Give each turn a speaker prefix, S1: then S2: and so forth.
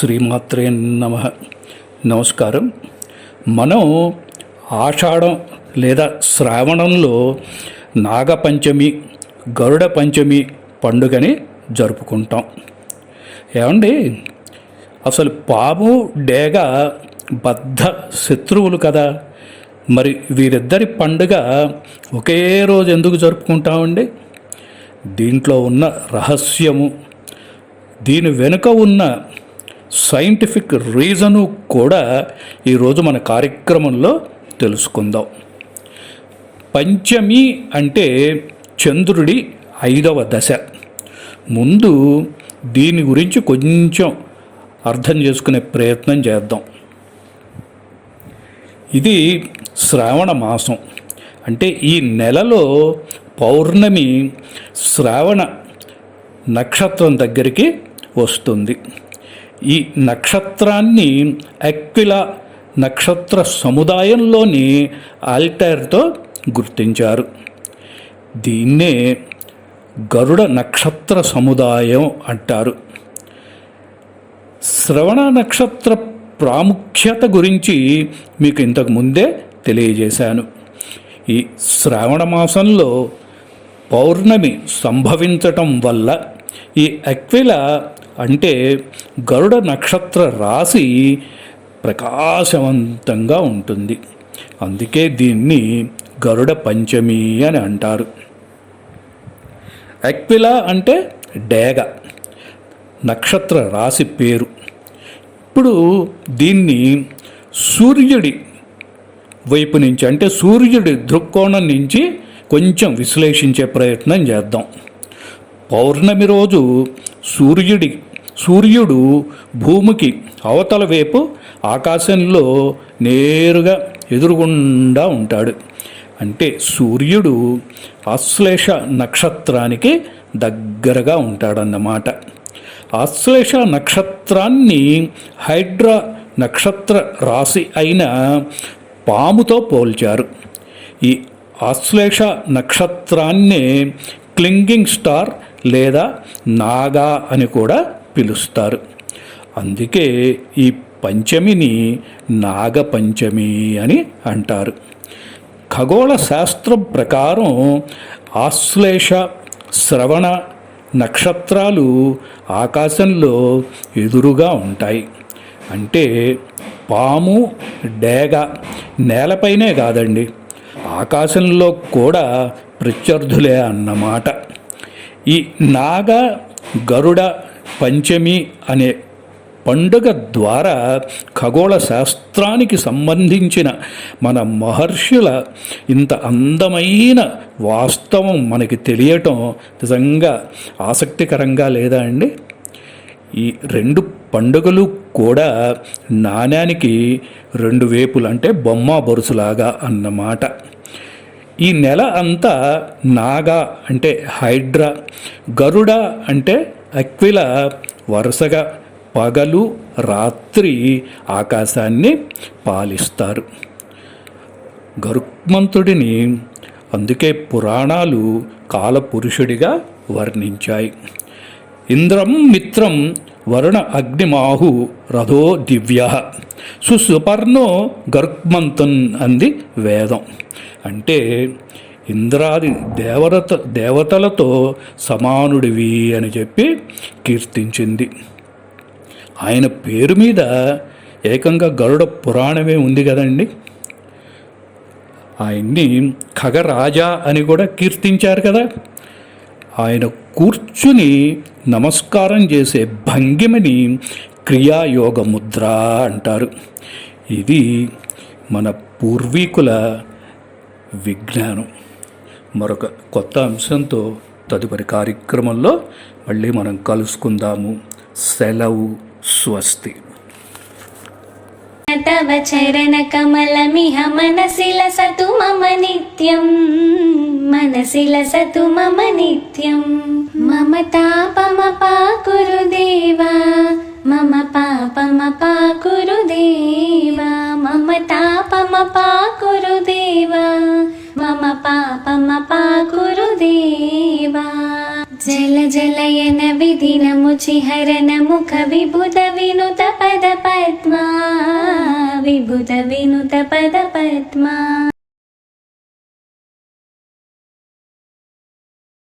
S1: శ్రీమాత్రే నమ. నమస్కారం. మనం ఆషాఢం లేదా శ్రావణంలో నాగపంచమి గరుడ పంచమి పండుగని జరుపుకుంటాం. ఏమండి? అసలు పాము డేగ బద్ధ శత్రువులు కదా. మరి వీరిద్దరి పండుగ ఒకే రోజు ఎందుకు జరుపుకుంటామండి? దీంట్లో ఉన్న రహస్యము దీని వెనుక ఉన్న సైంటిఫిక్ రీజను కూడా ఈరోజు మన కార్యక్రమంలో తెలుసుకుందాం. పంచమి అంటే చంద్రుడి ఐదవ దశ. ముందు దీని గురించి కొంచెం అర్థం చేసుకునే ప్రయత్నం చేద్దాం. ఇది శ్రావణ మాసం. అంటే ఈ నెలలో పౌర్ణమి శ్రావణ నక్షత్రం దగ్గరికి వస్తుంది. ఈ నక్షత్రాన్ని అక్విల నక్షత్ర సముదాయంలోని ఆల్టైర్తో గుర్తించారు. దీన్నే గరుడ నక్షత్ర సముదాయం అంటారు. శ్రవణ నక్షత్ర ప్రాముఖ్యత గురించి మీకు ఇంతకు ముందే తెలియజేశాను. ఈ శ్రావణ మాసంలో పౌర్ణమి సంభవించటం వల్ల ఈ అక్విల అంటే గరుడ నక్షత్ర రాశి ప్రకాశవంతంగా ఉంటుంది. అందుకే దీన్ని గరుడ పంచమి అని అంటారు. అక్విల అంటే డేగ నక్షత్ర రాశి పేరు. ఇప్పుడు దీన్ని సూర్యుడి వైపు నుంచి అంటే సూర్యుడి దృక్కోణం నుంచి కొంచెం విశ్లేషించే ప్రయత్నం చేద్దాం. పౌర్ణమి రోజు సూర్యుడి సూర్యుడు భూమికి అవతల వైపు ఆకాశంలో నేరుగా ఎదురుగుండా ఉంటాడు. అంటే సూర్యుడు ఆశ్లేష నక్షత్రానికి దగ్గరగా ఉంటాడన్నమాట. ఆశ్లేష నక్షత్రాన్ని హైడ్రా నక్షత్ర రాశి అయిన పాముతో పోల్చారు. ఈ ఆశ్లేష నక్షత్రాన్నే క్లింగింగ్ స్టార్ లేదా నాగా అని కూడా పిలుస్తారు. అందుకే ఈ పంచమిని నాగపంచమి అని అంటారు. ఖగోళ శాస్త్రం ప్రకారం ఆశ్లేష శ్రవణ నక్షత్రాలు ఆకాశంలో ఎదురుగా ఉంటాయి. అంటే పాము డేగ నేలపైనే కాదండి ఆకాశంలో కూడా ప్రత్యర్థులే అన్నమాట. ఈ నాగ గరుడ పంచమి అనే పండుగ ద్వారా ఖగోళ శాస్త్రానికి సంబంధించిన మన మహర్షుల ఇంత అందమైన వాస్తవం మనకి తెలియటం నిజంగా ఆసక్తికరంగా లేదా అండి? ఈ రెండు పండుగలు కూడా నాణ్యానికి రెండు వేపులు అంటే బొమ్మ బొరుసులాగా అన్నమాట. ఈ నెల అంతా నాగా అంటే హైడ్రా గరుడ అంటే అక్విల వరుసగా పగలు రాత్రి ఆకాశాన్ని పాలిస్తారు. గరుక్మంతుడిని అందుకే పురాణాలు కాలపురుషుడిగా వర్ణించాయి. ఇంద్రం మిత్రం వరుణ అగ్నిమాహు రథో దివ్య సుసుపర్ణో గరుత్మంతున్ అంది వేదం. అంటే ఇంద్రాది దేవత దేవతలతో సమానుడివి అని చెప్పి కీర్తించింది. ఆయన పేరు మీద ఏకంగా గరుడ పురాణమే ఉంది కదండి. ఆయన్ని ఖగరాజా అని కూడా కీర్తించారు కదా. ఆయన కూర్చుని నమస్కారం చేసే భంగిమని క్రియాయోగ ముద్ర అంటారు. ఇది మన పూర్వీకుల విజ్ఞానం. మరొక కొత్త అంశంతో తదుపరి కార్యక్రమంలో మళ్ళీ మనం కలుసుకుందాము. సెలవు స్వస్తి.
S2: తవ చరణ కమలమిహ మనసిల సతు మమ నిత్యం. మనసిల సతు మమ నిత్యం. మమ తాపమపాకురు దేవా. మమ పాపమపాకురు దేవా. మమ తాపమపా జలయన విధినము చిహరణ ముఖ విభుత వినుత పద పద్మా విభుత వినుత పద పద్మా.